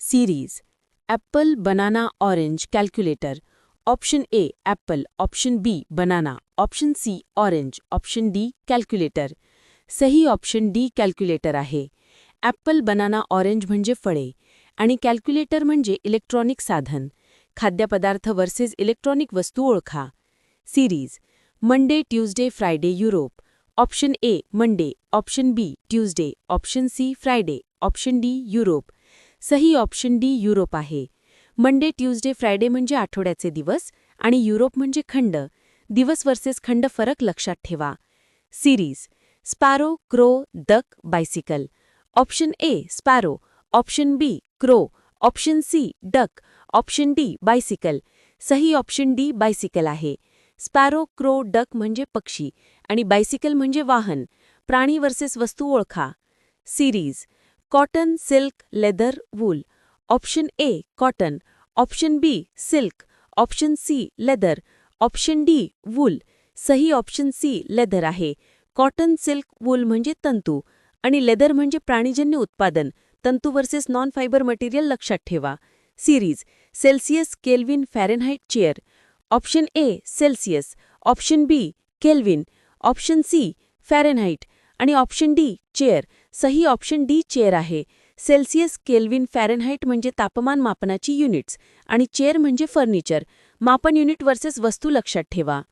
Series apple banana orange calculator option A apple option B banana option C orange option D calculator सही option D calculator आहे. Apple banana orange म्हणजे फळे आणि calculator म्हणजे electronic साधन. खाद्यपदार्थ versus electronic वस्तू ओळखा. Series Monday Tuesday Friday Europe option A Monday option B Tuesday option C Friday option D Europe सही ऑप्शन डी युरोप आहे. मंडे ट्यूजडे फ्रायडे म्हणजे आठवड्याचे दिवस आणि युरोप म्हणजे खंड. दिवस वर्सेस खंड फरक लक्षात ठेवा. Series. Sparrow crow duck bicycle. Option A sparrow. Option B crow. Option C duck. Option D bicycle. सही ऑप्शन डी बायसिकल आहे. स्पॅरो क्रो डक म्हणजे पक्षी आणि बायसिकल म्हणजे वाहन. प्राणी वर्सेस वस्तू ओळखा. Series. Cotton silk leather wool option A cotton option B silk option C leather option D wool सही ऑप्शन सी लेदर आहे. कॉटन सिल्क वूल म्हणजे तंतू आणि लेदर म्हणजे प्राणीजन्य उत्पादन. तंतू वर्सेस नॉन फायबर मटेरियल लक्षात ठेवा. Series Celsius Kelvin Fahrenheit chair option A Celsius option B Kelvin option C Fahrenheit आणि ऑप्शन डी चेअर. सही ऑप्शन डी चेअर आहे. सेल्सियस केल्विन फॅरनहाईट म्हणजे तापमान मापनाची युनिट्स आणि चेअर म्हणजे फर्निचर. मापन युनिट वर्सेस वस्तू लक्षात ठेवा.